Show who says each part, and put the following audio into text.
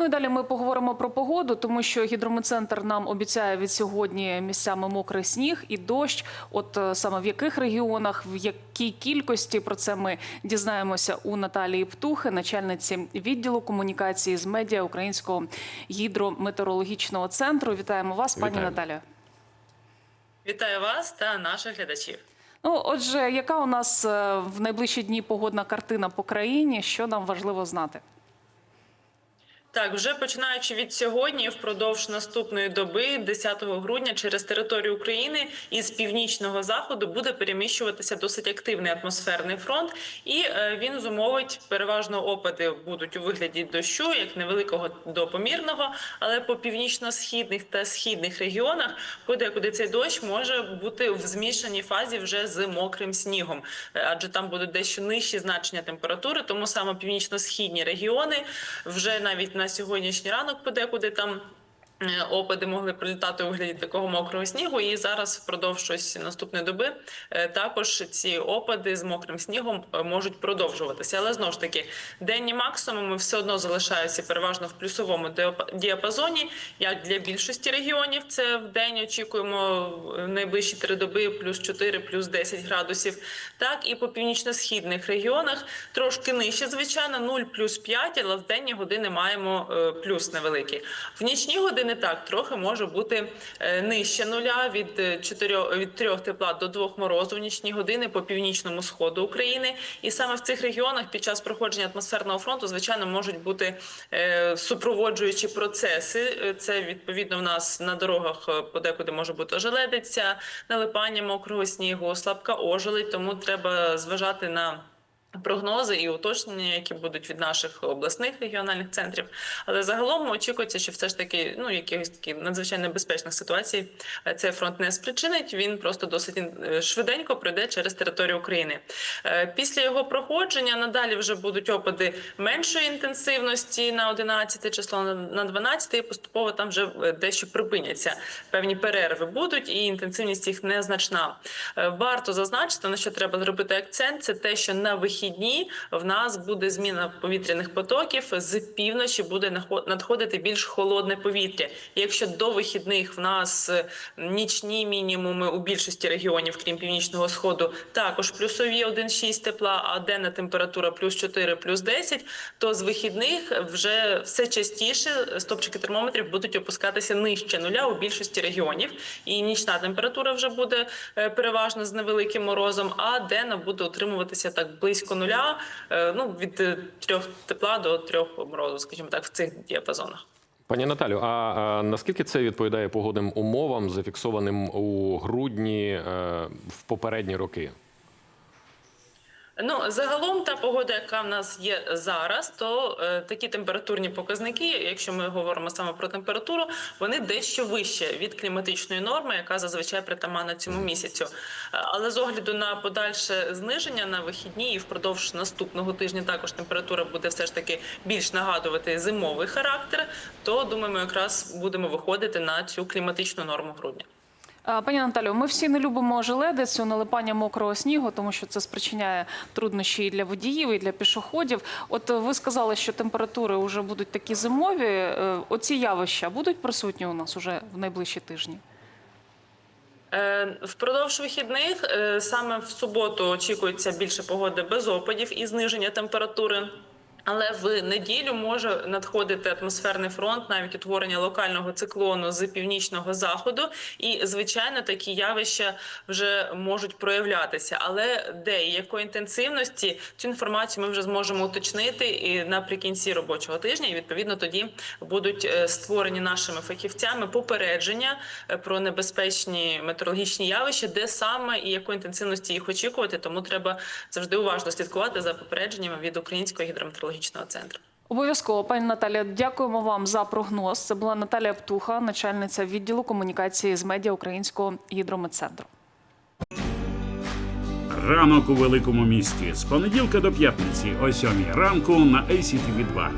Speaker 1: Ну і далі ми поговоримо про погоду, тому що гідрометцентр нам обіцяє від сьогодні місцями мокрий сніг і дощ. От е, саме в яких регіонах, в якій кількості про це ми дізнаємося у Наталії Птухи, начальниці відділу комунікації з медіа Українського гідрометеорологічного центру. Вітаємо вас, пані
Speaker 2: Вітаємо.
Speaker 1: Наталя.
Speaker 3: Вітаю вас та наших глядачів.
Speaker 1: Ну, отже, яка у нас е, в найближчі дні погодна картина по країні? Що нам важливо знати?
Speaker 3: Так, вже починаючи від сьогодні, впродовж наступної доби, 10 грудня, через територію України із північного заходу буде переміщуватися досить активний атмосферний фронт, і е, він зумовить переважно опади будуть у вигляді дощу, як невеликого до помірного, але по північно-східних та східних регіонах, подекуди цей дощ може бути в змішаній фазі вже з мокрим снігом, Е, адже там будуть дещо нижчі значення температури, тому саме північно-східні регіони вже навіть на сьогоднішній ранок подекуди там. Е, Опади могли прилітати у вигляді такого мокрого снігу, і зараз впродовж ось наступної доби е, також ці опади з мокрим снігом е, можуть продовжуватися. Але знову ж таки, денні максимуми все одно залишаються переважно в плюсовому діапа- діапазоні, як для більшості регіонів. Це в день очікуємо в найближчі три доби плюс 4, плюс 10 градусів. Так і по північно-східних регіонах трошки нижче, звичайно, 0 плюс 5, але в денні години маємо плюс невеликий. В нічні години так трохи може бути е, нижче нуля від 4, від 3 тепла до 2 морозу в нічні години по північному сходу України. І саме в цих регіонах під час проходження атмосферного фронту, звичайно, можуть бути е, супроводжуючі процеси. Е, Це відповідно в нас на дорогах е, подекуди може бути ожеледиця, налипання мокрого снігу, слабка ожеледь, тому треба зважати на. Прогнози і уточнення, які будуть від наших обласних регіональних центрів, але загалом очікується, що все ж таки ну якихось такі надзвичайно небезпечних ситуацій е, цей фронт не спричинить. Він просто досить е, швиденько пройде через територію України. Е, Після його проходження надалі вже будуть опади меншої інтенсивності на 11 число, на- на 12 і поступово там вже дещо припиняться. Певні перерви будуть, і інтенсивність їх незначна. Варто зазначити, на що треба зробити акцент, це те, що на вихідні в нас буде зміна повітряних потоків. З півночі буде надходити більш холодне повітря. Якщо до вихідних в нас е, нічні мінімуми у більшості регіонів, крім північного сходу, також плюсові 1,6 тепла, а денна температура плюс 4, плюс 10, то з вихідних вже все частіше стопчики термометрів будуть опускатися нижче нуля у більшості регіонів. І нічна температура вже буде е, переважно з невеликим морозом, а денна буде утримуватися так близько нуля, е, ну від трьох тепла до трьох морозу, скажімо так, в цих діапазонах.
Speaker 4: Пані Наталю, а, а наскільки це відповідає погодним умовам, зафіксованим у грудні е, в попередні роки?
Speaker 3: Ну загалом та погода, яка в нас є зараз, то е, такі температурні показники, якщо ми говоримо саме про температуру, вони дещо вище від кліматичної норми, яка зазвичай притаманна цьому місяцю. Але з огляду на подальше зниження на вихідні і впродовж наступного тижня також температура буде все ж таки більш нагадувати зимовий характер, то думаємо, якраз будемо виходити на цю кліматичну норму грудня.
Speaker 1: Пані Наталю, ми всі не любимо желедицю, налипання мокрого снігу, тому що це спричиняє труднощі і для водіїв, і для пішоходів. От е, ви сказали, що температури вже будуть такі зимові. Е, Оці явища будуть присутні у нас уже в найближчі тижні?
Speaker 3: Е, Впродовж вихідних саме в суботу очікується більше погоди без опадів і зниження температури. Але в неділю може надходити атмосферний фронт, навіть утворення локального циклону з північного заходу, і звичайно такі явища вже можуть проявлятися. Але де і якої інтенсивності цю інформацію ми вже зможемо уточнити і наприкінці робочого тижня. І відповідно тоді будуть е, створені нашими фахівцями попередження е, про небезпечні метеорологічні явища, де саме і якої інтенсивності їх очікувати. Тому треба завжди уважно слідкувати за попередженнями від українського гідрометеорологічного центру.
Speaker 1: Обов'язково, пані Наталія, дякуємо вам за прогноз. Це була Наталія Птуха, начальниця відділу комунікації з медіа Українського гідрометцентру.
Speaker 5: Ранок у великому місті з понеділка до п'ятниці о 7 ранку на ACTV 2